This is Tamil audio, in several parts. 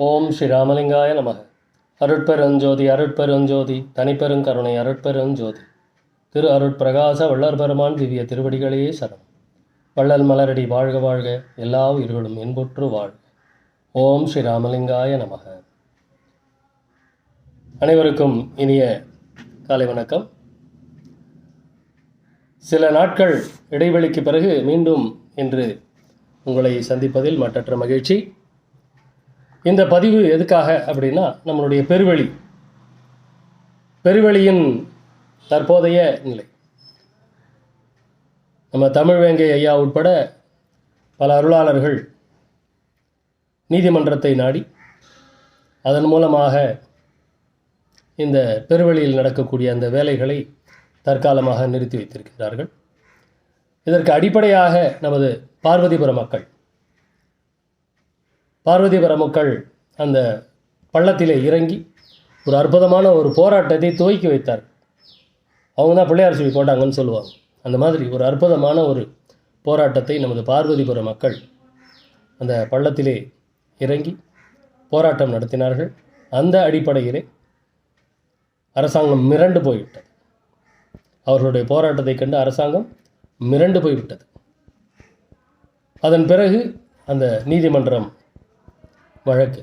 ஓம் ஸ்ரீ ராமலிங்காய நமக. அருட்பெருஞ்சோதி அருட்பெருஞ்சோதி தனிப்பெருங்கருணை அருட்பெருஞ்சோதி. திரு அருட்பிரகாச வள்ளர் பெருமான் திவ்ய திருவடிகளையே சரணம். வள்ளல் மலரடி வாழ்க வாழ்க எல்லா உயிர்களும் இன்புற்று வாழ்க. ஓம் ஸ்ரீ ராமலிங்காய நமக. அனைவருக்கும் இனிய காலை வணக்கம். சில நாட்கள் இடைவெளிக்கு பிறகு மீண்டும் இன்று உங்களை சந்திப்பதில் மற்றற்ற மகிழ்ச்சி. இந்த பதிவு எதுக்காக அப்படின்னா நம்மளுடைய பெருவெளி பெருவெளியின் தற்போதைய நிலை. நம்ம தமிழ் வேங்கை ஐயா உட்பட பல அருளாளர்கள் நீதிமன்றத்தை நாடி அதன் மூலமாக இந்த பெருவழியில் நடக்கக்கூடிய அந்த வேலைகளை தற்காலமாக நிறுத்தி வைத்திருக்கிறார்கள். இதற்கு அடிப்படையாக நமது பார்வதிபுர மக்கள் பார்வதிபுர மக்கள் அந்த பள்ளத்திலே இறங்கி ஒரு அற்புதமான ஒரு போராட்டத்தை துவக்கி வைத்தார். அவங்க தான் பிள்ளையார் சொல்லி போட்டாங்கன்னு சொல்லுவாங்க. அந்த மாதிரி ஒரு அற்புதமான ஒரு போராட்டத்தை நமது பார்வதிபுர மக்கள் அந்த பள்ளத்திலே இறங்கி போராட்டம் நடத்தினார்கள். அந்த அடிப்படையிலே அரசாங்கம் மிரண்டு போய்விட்டது. அவர்களுடைய போராட்டத்தை கண்டு அரசாங்கம் மிரண்டு போய்விட்டது. அதன் பிறகு அந்த நீதிமன்றம் வழக்கு.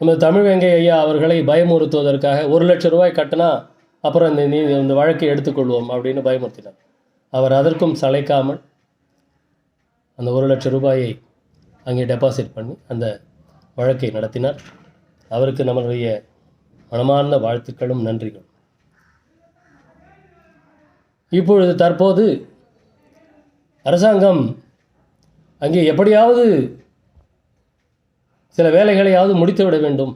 நம்ம தமிழ் வெங்கை ஐயா அவர்களை பயமுறுத்துவதற்காக ஒரு லட்சம் ரூபாய் கட்டினா அப்புறம் இந்த நீ இந்த வழக்கை எடுத்துக்கொள்வோம் அப்படின்னு பயமுறுத்தினார். அவர் அதற்கும் சளைக்காமல் அந்த ஒரு லட்சம் ரூபாயை அங்கே டெபாசிட் பண்ணி அந்த வழக்கை நடத்தினார். அவருக்கு நம்மளுடைய மனமார்ந்த வாழ்த்துக்களும் நன்றிகளும் இப்பொழுது தற்போது அரசாங்கம் அங்கே எப்படியாவது சில வேலைகளையாவது முடித்து விட வேண்டும்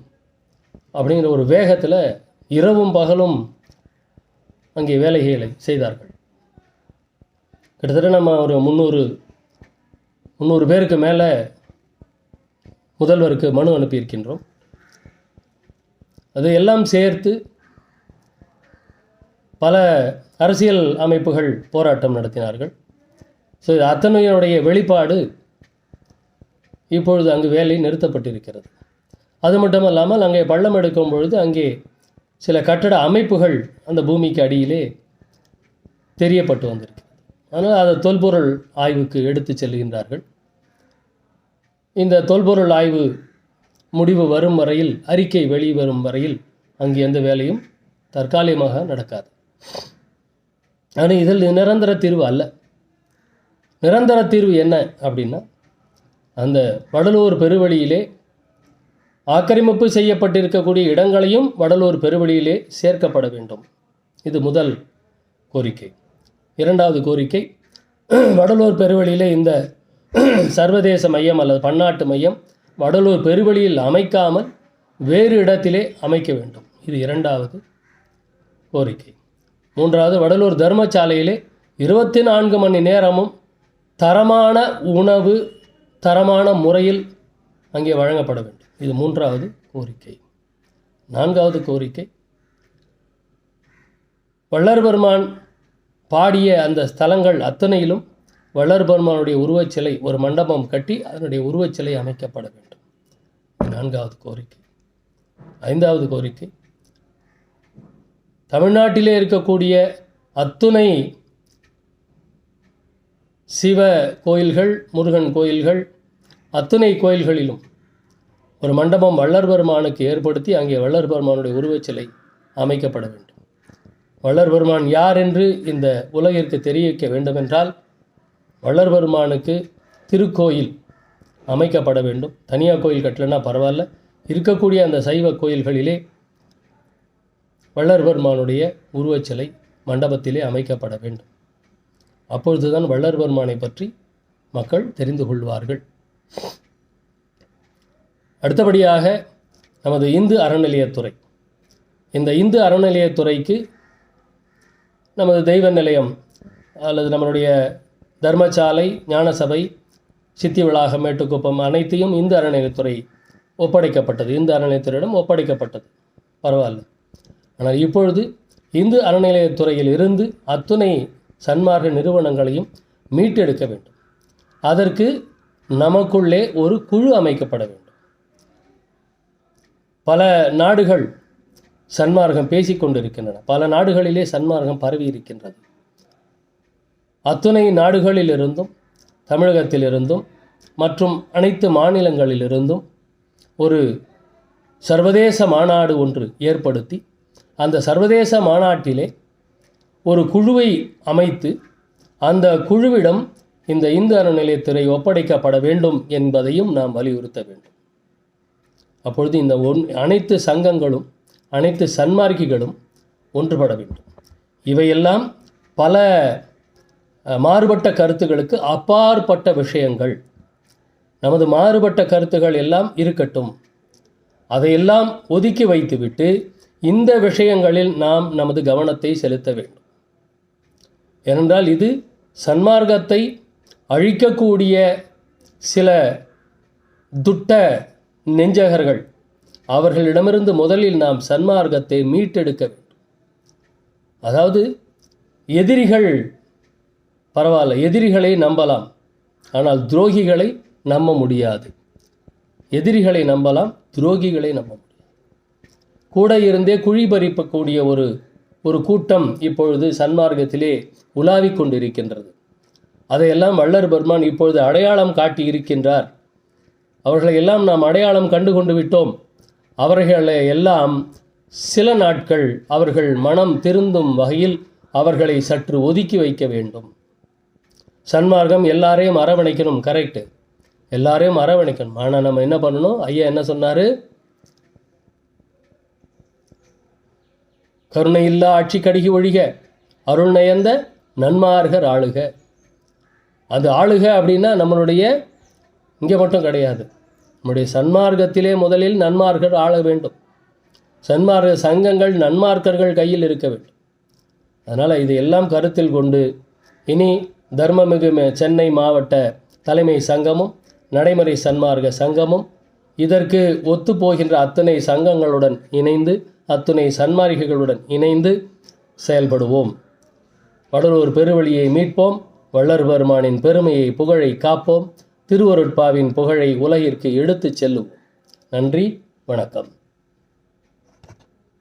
அப்படிங்கிற ஒரு வேகத்தில் இரவும் பகலும் அங்கே வேலைகளை செய்தார்கள். கிட்டத்தட்ட நம்ம ஒரு முந்நூறு முந்நூறு பேருக்கு மேலே முதல்வருக்கு மனு அனுப்பியிருக்கின்றோம். அது எல்லாம் சேர்த்து பல அரசியல் அமைப்புகள் போராட்டம் நடத்தினார்கள். ஸோ இது அத்தனையுடைய வெளிப்பாடு இப்பொழுது அங்கு வேலை நிறுத்தப்பட்டிருக்கிறது. அது மட்டும் இல்லாமல் அங்கே பள்ளம் எடுக்கும் பொழுது அங்கே சில கட்டட அமைப்புகள் அந்த பூமிக்கு அடியிலே தெரியப்பட்டு வந்திருக்கு ஆனால் அதை தொல்பொருள் ஆய்வுக்கு எடுத்து செல்கின்றார்கள். இந்த தொல்பொருள் ஆய்வு முடிவு வரும் வரையில் அறிக்கை வெளிவரும் வரையில் அங்கே எந்த வேலையும் தற்காலிகமாக நடக்காது. ஆனால் இதில் நிரந்தர தீர்வு அல்ல. நிரந்தர தீர்வு என்ன அப்படின்னா அந்த வடலூர் பெருவழியிலே ஆக்கிரமிப்பு செய்யப்பட்டிருக்கக்கூடிய இடங்களையும் வடலூர் பெருவழியிலே சேர்க்கப்பட வேண்டும். இது முதல் கோரிக்கை. இரண்டாவது கோரிக்கை வடலூர் பெருவழியிலே இந்த சர்வதேச மையம் அல்லது பன்னாட்டு மையம் வடலூர் பெருவழியில் அமைக்காமல் வேறு இடத்திலே அமைக்க வேண்டும். இது இரண்டாவது கோரிக்கை. மூன்றாவது வடலூர் தர்மசாலையிலே இருபத்தி நான்கு மணி நேரமும் தரமான உணவு தரமான முறையில் அங்கே வழங்கப்பட வேண்டும். இது மூன்றாவது கோரிக்கை. நான்காவது கோரிக்கை வள்ளற்பெருமான் பாடிய அந்த ஸ்தலங்கள் அத்தனையிலும் வள்ளற்பெருமானுடைய உருவச்சிலை ஒரு மண்டபம் கட்டி அதனுடைய உருவச்சிலை அமைக்கப்பட வேண்டும். நான்காவது கோரிக்கை. ஐந்தாவது கோரிக்கை தமிழ்நாட்டிலே இருக்கக்கூடிய அத்துணை சிவ கோயில்கள் முருகன் கோயில்கள் அத்தனை கோயில்களிலும் ஒரு மண்டபம் வள்ளர் பெருமானுக்கு ஏற்படுத்தி அங்கே வள்ளர் பெருமானுடைய உருவச்சிலை அமைக்கப்பட வேண்டும். வள்ளர் பெருமான் யார் என்று இந்த உலகிற்கு தெரிவிக்க வேண்டுமென்றால் வள்ளர் பெருமானுக்கு திருக்கோயில் அமைக்கப்பட வேண்டும். தனியார் கோயில் கட்டலைன்னா பரவாயில்ல. இருக்கக்கூடிய அந்த சைவ கோயில்களிலே வள்ளர் பெருமானுடைய உருவச்சிலை மண்டபத்திலே அமைக்கப்பட வேண்டும். அப்பொழுதுதான் வள்ளர்பெருமானை பற்றி மக்கள் தெரிந்து கொள்வார்கள். அடுத்தபடியாக நமது இந்து அறநிலையத்துறை. இந்த இந்து அறநிலையத்துறைக்கு நமது தெய்வ நிலையம் அல்லது நம்மளுடைய தர்மசாலை ஞானசபை சித்தி வளாகம் மேட்டுக்குப்பம் அனைத்தையும் இந்து அறநிலையத்துறை ஒப்படைக்கப்பட்டது. இந்து அறநிலையத்துறையிடம் ஒப்படைக்கப்பட்டது. பரவாயில்ல. ஆனால் இப்பொழுது இந்து அறநிலையத்துறையில் இருந்து அத்துணை சன்மார்க்க நிறுவனங்களையும் மீட்டெடுக்க வேண்டும். அதற்கு நமக்குள்ளே ஒரு குழு அமைக்கப்பட வேண்டும். பல நாடுகள் சன்மார்க்கம் பேசிக்கொண்டிருக்கின்றன பல நாடுகளிலே சன்மார்க்கம் பரவி இருக்கின்றது. அத்துணை நாடுகளிலிருந்தும் தமிழகத்திலிருந்தும் மற்றும் அனைத்து மாநிலங்களிலிருந்தும் ஒரு சர்வதேச மாநாடு ஒன்று ஏற்படுத்தி அந்த சர்வதேச மாநாட்டிலே ஒரு குழுவை அமைத்து அந்த குழுவிடம் இந்த இந்து அறநிலையத்துறை ஒப்படைக்கப்பட வேண்டும் என்பதையும் நாம் வலியுறுத்த வேண்டும். அப்பொழுது இந்த ஒன் அனைத்து சங்கங்களும் அனைத்து சன்மார்க்கிகளும் ஒன்றுபட வேண்டும். இவையெல்லாம் பல மாறுபட்ட கருத்துகளுக்கு அப்பாற்பட்ட விஷயங்கள். நமது மாறுபட்ட கருத்துகள் எல்லாம் இருக்கட்டும். அதையெல்லாம் ஒதுக்கி வைத்துவிட்டு இந்த விஷயங்களில் நாம் நமது கவனத்தை செலுத்த வேண்டும். ஏனென்றால் இது சன்மார்க்கத்தை அழிக்கக்கூடிய சில துட்ட நெஞ்சகர்கள். அவர்களிடமிருந்து முதலில் நாம் சன்மார்க்கத்தை மீட்டெடுக்க வேண்டும். அதாவது எதிரிகள் பரவாயில்ல எதிரிகளை நம்பலாம். ஆனால் துரோகிகளை நம்ப முடியாது. எதிரிகளை நம்பலாம் துரோகிகளை நம்ப முடியாது. கூட இருந்தே குழி பறிக்கக்கூடிய ஒரு ஒரு கூட்டம் இப்பொழுது சன்மார்க்கத்திலே உலாவிக் கொண்டிருக்கின்றது. அதையெல்லாம் வள்ளர் பெருமான் இப்பொழுது அடையாளம் காட்டி இருக்கின்றார். அவர்களை எல்லாம் நாம் அடையாளம் கண்டு கொண்டு விட்டோம். அவர்களை எல்லாம் சில நாட்கள் அவர்கள் மனம் திருந்தும் வகையில் அவர்களை சற்று ஒதுக்கி வைக்க வேண்டும். சன்மார்க்கம் எல்லாரையும் அரவணைக்கணும் கரெக்டு எல்லாரையும் அரவணைக்கணும். ஆனால் நம்ம என்ன பண்ணணும்? ஐயா என்ன சொன்னார்? கருணையில்லா ஆட்சி கடிகி ஒழிக அருள் நயந்த நன்மார்கர் ஆளுக. அது ஆளுக அப்படின்னா நம்மளுடைய இங்கே மட்டும் கிடையாது. நம்முடைய சன்மார்க்கத்திலே முதலில் நன்மார்கர் ஆள வேண்டும். சன்மார்க்க சங்கங்கள் நன்மார்க்கர்கள் கையில் இருக்க வேண்டும். அதனால் இது எல்லாம் கருத்தில் கொண்டு இனி தர்மமிகு மே- சென்னை மாவட்ட தலைமை சங்கமும் நடைமுறை சன்மார்க்க சங்கமும் இதற்கு ஒத்துப்போகின்ற அத்தனை சங்கங்களுடன் இணைந்து அத்துணை சன்மார்கிகளுடன் இணைந்து செயல்படுவோம். வடலூர் பெருவழியை மீட்போம். வள்ளர் பெருமானின் பெருமையை புகழை காப்போம். திருவருட்பாவின் புகழை உலகிற்கு எடுத்துச் செல்லுவோம் நன்றி வணக்கம்.